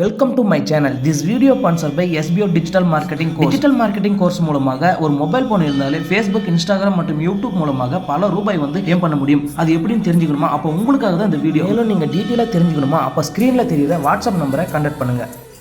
Welcome to my channel this video sponsor by SPO digital marketing course digital marketing course மூலமாக ஒரு mobile phone இருந்தாலே Facebook Instagram மற்றும் YouTube மூலமாக பல ரூபாய் வந்து ஏம் பண்ண முடியும். அது எப்படின்னு தெரிஞ்சுக்கணுமா? அப்போ உங்களுக்காக தான் இந்த வீடியோ மேலும் நீங்கள் டீட்டெயிலாக தெரிஞ்சுக்கணுமா? அப்போ ஸ்க்ரீனில் தெரியுற வாட்ஸ்அப் நம்பரை கண்டக்ட் பண்ணுங்க.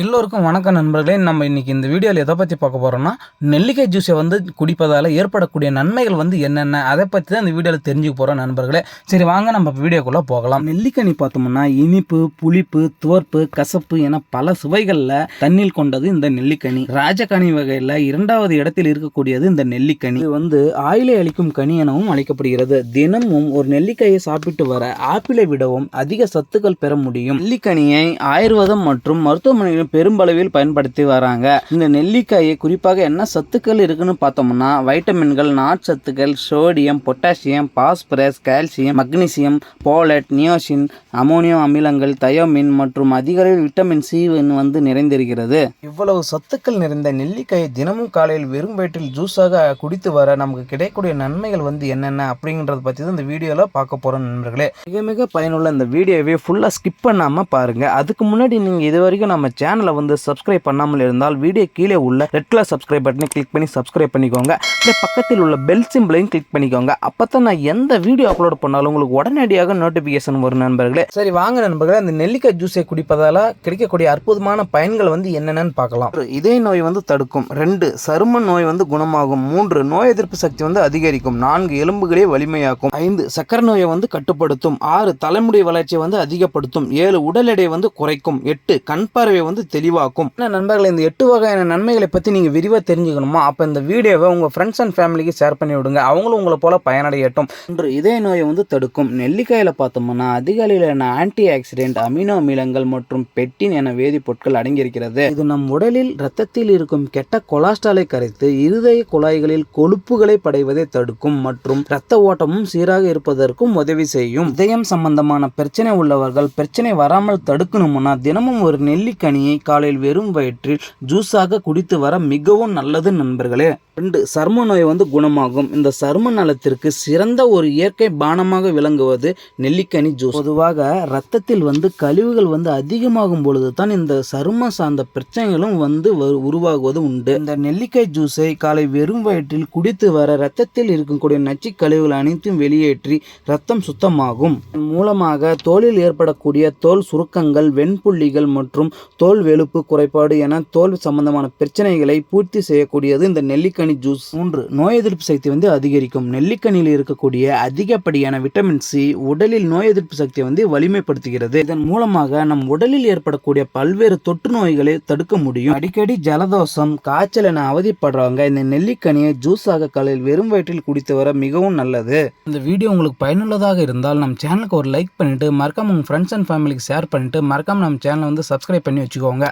எல்லோருக்கும் வணக்கம் நண்பர்களே. நம்ம இன்றைக்கி இந்த வீடியோவில் எதை பற்றி பார்க்க போகிறோம்னா நெல்லிக்காய் ஜூஸை வந்து குடிப்பதால் ஏற்படக்கூடிய நன்மைகள் வந்து என்னென்ன அதை பற்றி தான் இந்த வீடியோவில் தெரிஞ்சுக்க போகிறோம் நண்பர்களே. சரி வாங்க நம்ம வீடியோக்குள்ளே போகலாம். நெல்லிக்கனி பார்த்தோம்னா இனிப்பு புளிப்பு துவர்ப்பு கசப்பு என பல சுவைகளில் தண்ணீர் கொண்டது இந்த நெல்லிக்கனி. ராஜகனி வகையில் இரண்டாவது இடத்தில் இருக்கக்கூடியது இந்த நெல்லிக்கனி. இது வந்து ஆயிலை அளிக்கும் கனி எனவும் அழைக்கப்படுகிறது. தினமும் ஒரு நெல்லிக்காயை சாப்பிட்டு வர ஆப்பிளை விடவும் அதிக சத்துக்கள் பெற முடியும். நெல்லிக்கனியை ஆயுர்வேதம் மற்றும் மருத்துவமனையில் பெரும்பளவில் பயன்படுத்தி வராங்க. இந்த நெல்லிக்காயை குறிப்பாக என்ன சத்துக்கள் இருக்குன்னு பார்த்தோம்னா வைட்டமின்கள் நார்ச்சத்துக்கள் sodium potassium phosphorus calcium magnesium folate niacin ammonium அமிலங்கள் தயோமின் மற்றும் அதிக அளவில் விட்டமின் சி வந்து நிறைந்திருக்கிறது. இவ்வளவு சத்துக்கள் நிறைந்த நெல்லிக்காயை தினமும் காலையில் வெறும் வயிற்றில் ஜூஸாக குடித்து வர நமக்கு கிடைக்கக்கூடிய நன்மைகள் வந்து என்னென்ன அப்படிங்கிறத பற்றி தான் இந்த வீடியோவில் பார்க்க போகிறோம் நண்பர்களே. மிக மிக பயனுள்ள இந்த வீடியோவை ஃபுல்லாக ஸ்கிப் பண்ணாமல் பாருங்கள் அதுக்கு முன்னாடி நீங்கள் இது வரைக்கும் நம்ம சேனலை வந்து சப்ஸ்கிரைப் பண்ணாமல் இருந்தால் வீடியோ கீழே உள்ள ரெட் கலர் சப்ஸ்கிரைப் பட்டனை கிளிக் பண்ணி சப்ஸ்கிரைப் பண்ணிக்கோங்க. அப்படியே பக்கத்தில் உள்ள பெல் சிம்பிளையும் கிளிக் பண்ணிக்கோங்க. அப்போ தான் நான் எந்த வீடியோ அப்லோட் பண்ணாலும் உங்களுக்கு உடனடியாக நோட்டிஃபிகேஷன் வரும் நண்பர்களே. சரி வாங்க நண்பர்களே அந்த நெல்லிக்காய் ஜூஸை குடிப்பதால் கிடைக்கக்கூடிய அற்புதமான பயன்கள் வந்து என்னென்னு பார்க்கலாம். ஒரு, இதய நோய் வந்து தடுக்கும். ரெண்டு சரும நோய் வந்து குணமாகும். மூன்று நோய் எதிர்ப்பு சக்தி வந்து அதிகரிக்கும். நான்கு எலும்புகளே வலிமையாக்கும். ஐந்து சக்கரை நோயை வந்து கட்டுப்படுத்தும். ஆறு தலைமுடி வளர்ச்சியை வந்து அதிகப்படுத்தும். ஏழு உடல் எடையை வந்து குறைக்கும். எட்டு கண் பார்வையை வந்து தெளிவாக்கும். என்ன நண்பர்களே இந்த எட்டு வகையான நன்மைகளை பற்றி நீங்கள் விரிவாக தெரிஞ்சுக்கணுமா? அப்போ இந்த வீடியோவை உங்கள் ஃப்ரெண்ட்ஸ் அண்ட் ஃபேமிலிக்கு ஷேர் பண்ணி விடுங்க. அவங்களும் உங்களை போல பயனடையட்டும். ஒன்று இதய நோயை வந்து தடுக்கும். நெல்லிக்காயில் பார்த்தோம்னா அதிக அளவிலான ஆன்டி ஆக்சிடென்ட் அமினோ அமிலங்கள் மற்றும் பெட்டின் என வேதிப்பொருட்கள் அடங்கியிருக்கிறது. இது நம் உடலில் இரத்தத்தில் இருக்கும் கெட்ட கொலாஸ்ட்ராலை கரைத்து இருதய குழாய்களில் கொழுப்புகளை படைவதை தடுக்கும் மற்றும் இரத்த ஓட்டமும் சீராக இருப்பதற்கும் உதவி செய்யும். இதயம் சம்பந்தமான பிரச்சனை உள்ளவர்கள் பிரச்சனை வராமல் தடுக்கணும்னா தினமும் ஒரு நெல்லிக்கனியை காலையில் வெறும் வயிற்றில் ஜூஸாக குடித்து வர மிகவும் நல்லது நண்பர்களே. ரெண்டு சர்ம நோய் வந்து குணமாகும். இந்த சரும நலத்திற்கு சிறந்த ஒரு இயற்கை பானமாக விளங்குவது நெல்லிக்கனி ஜூஸ். பொதுவாக ரத்தத்தில் வந்து கழிவுகள் வந்து அதிகமாகும் பொழுது தான் இந்த சரும சார்ந்த பிரச்சனைகளும் வந்து உருவாகுவது உண்டு. இந்த நெல்லிக்காய் ஜூஸை காலை வெறும் வயிற்றில் குடித்து வர ரத்தத்தில் இருக்கக்கூடிய நச்சு கழிவுகள் அனைத்தும் வெளியேற்றி ரத்தம் சுத்தமாகும். மூலமாக தோலில் ஏற்படக்கூடிய தோல் சுருக்கங்கள் வெண்புள்ளிகள் மற்றும் தோல் வெளுப்பு குறைபாடு என தோல் சம்பந்தமான பிரச்சனைகளை பூர்த்தி செய்யக்கூடியது இந்த நெல்லிக்கனி ஜூஸ். மூன்று நோய் எதிர்ப்பு சக்தி வந்து அதிகரிக்கும். நெல்லிக்கனியில் இருக்கக்கூடிய அதிகப்படியான விட்டமின் சி உடலில் நோய் எதிர்ப்பு சக்தியை வந்து வலிமைப்படுத்துகிறது. இதன் மூலமாக நம் உடலில் ஏற்படக்கூடிய பல்வேறு தொற்று நோய்களை தடுக்க முடியும். அடிக்கடி ஜலதோஷம் காய்ச்சல் என அவதிப்படுறவங்க இந்த நெல்லிக்கனியை ஜூஸாக காலையில் வெறும் வயிற்றில் குடித்து வர மிகவும் நல்லது. இந்த வீடியோ உங்களுக்கு பயனுள்ளதாக இருந்தால் நம் சேனலுக்கு ஒரு லைக் பண்ணிட்டு மறக்காம உங்க ஃப்ரெண்ட்ஸ் அண்ட் ஃபேமிலிக்கு ஷேர் பண்ணிட்டு மறக்காம நம்ம சேனலை வந்து சப்ஸ்கிரைப் பண்ணி வச்சுக்கோங்க